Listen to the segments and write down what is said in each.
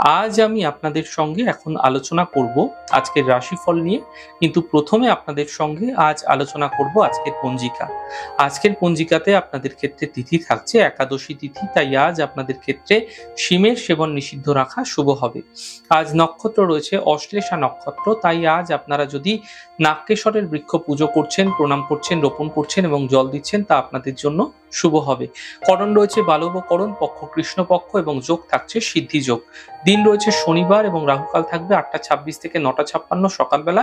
আজ আমি আপনাদের সঙ্গে এখন আলোচনা করব আজকের রাশিফল নিয়ে, কিন্তু প্রথমে আপনাদের সঙ্গে আজ আলোচনা করব আজকের পঞ্জিকা। আজকের পঞ্জিকাতে আপনাদের ক্ষেত্রে তিথি থাকছে, একাদশী তিথি, তাই আজ আপনাদের ক্ষেত্রে শিমের সেবন নিষিদ্ধ রাখা শুভ হবে। আজ নক্ষত্র রয়েছে, অশ্লেষা নক্ষত্র, তাই আজ আপনারা যদি নাক্যেশ্বরের বৃক্ষ পুজো করছেন, প্রণাম করছেন, রোপণ করছেন এবং জল দিচ্ছেন, তা আপনাদের জন্য শুভ হবে। করণ রয়েছে বালবকরণ, পক্ষ কৃষ্ণপক্ষ এবং যোগ থাকছে সিদ্ধি যোগ দিন রয়েছে শনিবার এবং রাহুকাল থাকবে আটটা ছাব্বিশ থেকে নটা ছাপ্পান্ন সকালবেলা।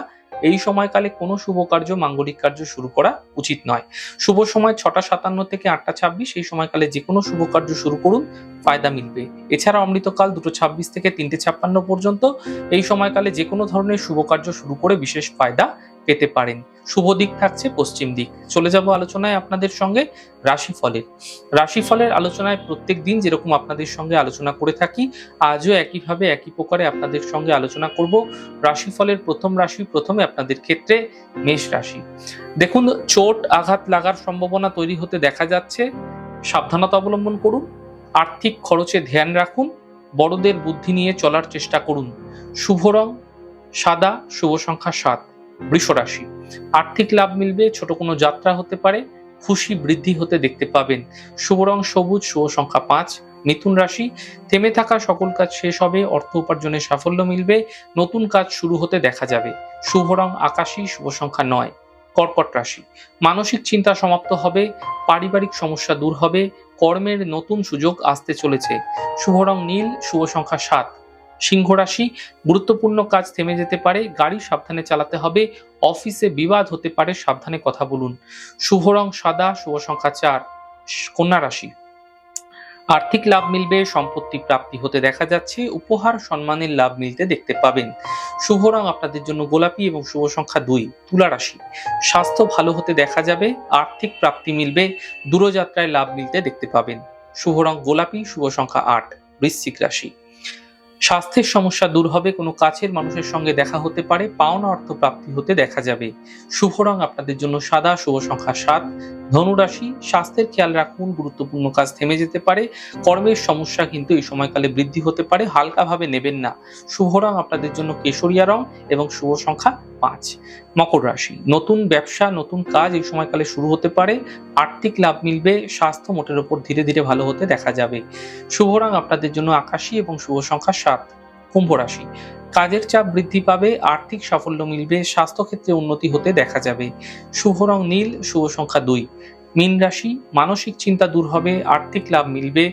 এই সময়কালে কোনো শুভ কার্য, মাঙ্গলিক কার্য শুরু করা উচিত নয়। শুভ সময় ছটা সাতান্ন থেকে আটটা ছাব্বিশ, এই সময়কালে যে কোনো শুভ কার্য শুরু করুন, ফায়দা মিলবে। এছাড়া অমৃতকাল দুটো ছাব্বিশ থেকে তিনটে ছাপ্পান্ন পর্যন্ত, এই সময়কালে যে কোনো ধরনের শুভ কার্য শুরু করে বিশেষ ফায়দা পেতে পারেন। শুভ দিক থাকছে পশ্চিম দিক। চলে যাব আলোচনায় আপনাদের সঙ্গে রাশিফলের। রাশিফলের আলোচনায় প্রত্যেক দিন যেরকম আপনাদের সঙ্গে আলোচনা করে থাকি, আজও একইভাবে একই প্রকারে আপনাদের সঙ্গে আলোচনা করব। রাশিফলের প্রথম রাশি প্রথমে আপনাদের ক্ষেত্রে মেষ রাশি। দেখুন, চোট, আঘাত লাগার সম্ভাবনা তৈরি হতে দেখা যাচ্ছে। সাবধানতা অবলম্বন করুন। আর্থিক খরচে ধ্যান রাখুন। বড়দের বুদ্ধি নিয়ে চলার চেষ্টা করুন। শুভ রং, সাদা, শুভ সংখ্যা সাত। বৃষ রাশি আর্থিক লাভ মিলবে, ছোট কোনো যাত্রা হতে পারে, খুশি বৃদ্ধি হতে দেখতে পাবেন। শুভ রং সবুজ, শুভ সংখ্যা পাঁচ। মিথুন রাশি, থেমে থাকা সকল কাজ শেষ হবে, অর্থ উপার্জনে সাফল্য মিলবে, নতুন কাজ শুরু হতে দেখা যাবে। শুভ রং আকাশী, শুভ সংখ্যা নয়। কর্কট রাশি, মানসিক চিন্তা সমাপ্ত হবে, পারিবারিক সমস্যা দূর হবে, কর্মের নতুন সুযোগ আসতে চলেছে। শুভ রং নীল, শুভ সংখ্যা সাত। সিংহ রাশি, গুরুত্বপূর্ণ কাজ থেমে যেতে পারে, গাড়ি সাবধানে চালাতে হবে, অফিসে বিবাদ হতে পারে, সাবধানে কথা বলুন। শুভ রং সাদা, শুভ সংখ্যা চার, কন্যা রাশি। আর্থিক লাভ মিলবে, সম্পত্তি প্রাপ্তি হতে দেখা যাচ্ছে, উপহার সম্মানের লাভ মিলতে দেখতে পাবেন। শুভ রং আপনাদের জন্য গোলাপি এবং শুভ সংখ্যা দুই, তুলা রাশি। স্বাস্থ্য ভালো হতে দেখা যাবে, আর্থিক প্রাপ্তি মিলবে, দূরযাত্রায় লাভ মিলতে দেখতে পাবেন। শুভ রং গোলাপি, শুভ সংখ্যা আট, বৃশ্চিক রাশি। স্বাস্থ্যের সমস্যা দূর হবে, কোনো কাছের মানুষের সঙ্গে দেখা হতে পারে, পাওনা অর্থ প্রাপ্তি হতে দেখা যাবে। শুভ রং আপনাদের জন্য সাদা, শুভ সংখ্যা সাত। ধনুরাশি স্বাস্থ্যের খেয়াল রাখুন, গুরুত্বপূর্ণ কাজ থেমে যেতে পারে। কর্মের সমস্যা কিন্তু এই সময়কালে বৃদ্ধি হতে পারে, হালকাভাবে নেবেন না। শুভ রং আপনাদের জন্য কেশরিয়া রং এবং শুভ সংখ্যা পাঁচ। মকর রাশি, নতুন ব্যবসা, নতুন কাজ এই সময়কালে শুরু হতে পারে। আর্থিক লাভ মিলবে, স্বাস্থ্য মোটের ওপর ধীরে ধীরে ভালো হতে দেখা যাবে। শুভ রং আপনাদের জন্য আকাশী এবং শুভ সংখ্যা সাত। কুম্ভ রাশি, কাজের চাপ বৃদ্ধি পাবে, আর্থিক সাফল্য মিলবে, স্বাস্থ্যক্ষেত্রে উন্নতি হতে দেখা যাবে। শুভ রং নীল, শুভ সংখ্যা দুই। মীন রাশি, মানসিক চিন্তা দূর হবে, আর্থিক লাভ মিলবে,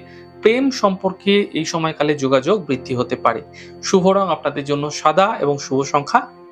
প্রেম সম্পর্কে এই সময়কালে যোগাযোগ বৃদ্ধি হতে পারে। শুভ রং আপনাদের জন্য সাদা এবং শুভ সংখ্যা